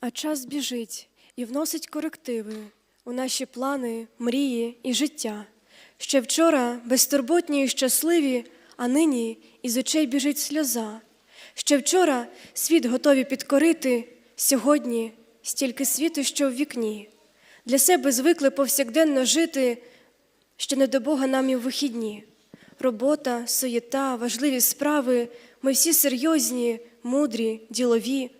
А час біжить і вносить корективи у наші плани, мрії і життя. Ще вчора безтурботні і щасливі, а нині із очей біжить сльоза. Ще вчора світ готові підкорити, сьогодні стільки світу, що в вікні. Для себе звикли повсякденно жити, що не до Бога нам і в вихідні. Робота, суєта, важливі справи, ми всі серйозні, мудрі, ділові.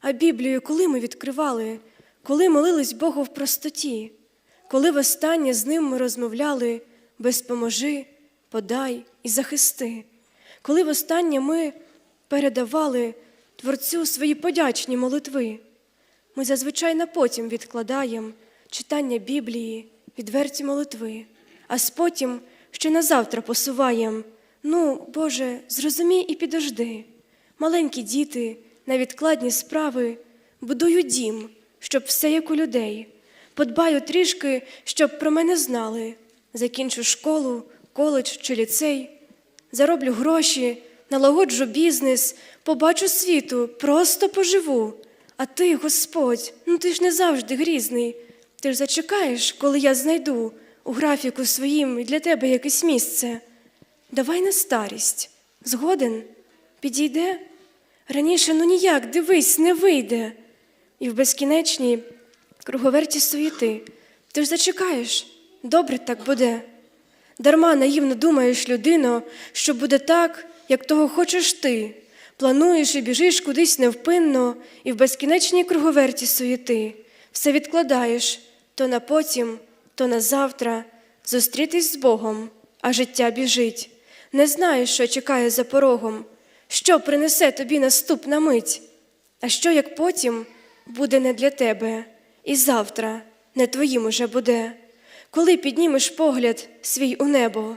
А Біблію коли ми відкривали, коли молились Богу в простоті, коли востаннє з ним ми розмовляли? Безпоможи, подай і захисти, коли востаннє ми передавали Творцю свої подячні молитви, ми зазвичай на потім відкладаємо читання Біблії, відверті молитви, а з потім ще на завтра посуваєм. Ну, Боже, зрозумій і підожди. Маленькі діти, невідкладні справи, будую дім, щоб все як у людей. Подбаю трішки, щоб про мене знали. Закінчу школу, коледж чи ліцей, зароблю гроші, налагоджу бізнес, побачу світу, просто поживу. А ти, Господь, ну ти ж не завжди грізний. Ти ж зачекаєш, коли я знайду у графіку своїм для тебе якесь місце. Давай на старість. Згоден? Підійде? Раніше ну ніяк, дивись, не вийде. І в безкінечній круговерті суєти. Ти ж зачекаєш, добре так буде. Дарма наївно думаєш, людино, що буде так, як того хочеш ти. Плануєш і біжиш кудись невпинно, і в безкінечній круговерті суєти. Все відкладаєш то на потім, то на завтра. Зустрітись з Богом, а життя біжить. Не знаєш, що чекає за порогом, що принесе тобі наступна мить. А що як потім буде не для тебе, і завтра не твоїм уже буде, коли піднімеш погляд свій у небо,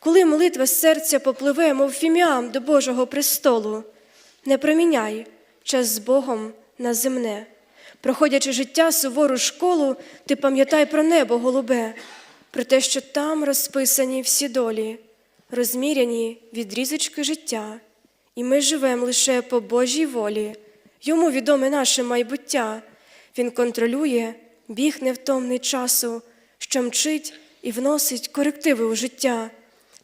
коли молитва серця попливе, мов фіміам до Божого престолу, не проміняй час з Богом на земне. Проходячи життя сувору школу, ти пам'ятай про небо голубе, про те, що там розписані всі долі, розміряні відрізочки життя, і ми живемо лише по Божій волі. Йому відоме наше майбуття. Він контролює біг невтомний часу, що мчить і вносить корективи у життя.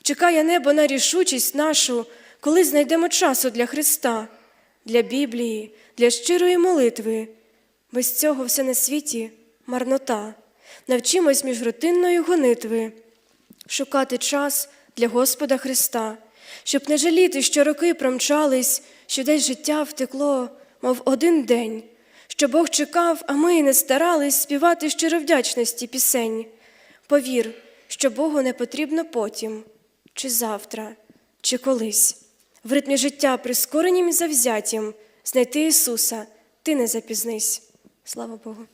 Чекає небо на рішучість нашу, коли знайдемо часу для Христа, для Біблії, для щирої молитви. Без цього все на світі марнота. Навчимось між рутинної гонитви шукати час для Господа Христа, щоб не жаліти, що роки промчались, що десь життя втекло, мов один день, що Бог чекав, а ми не старались співати щировдячності пісень. Повір, що Богу не потрібно потім, чи завтра, чи колись. В ритмі життя прискоренім і завзятім знайти Ісуса, ти не запізнись. Слава Богу.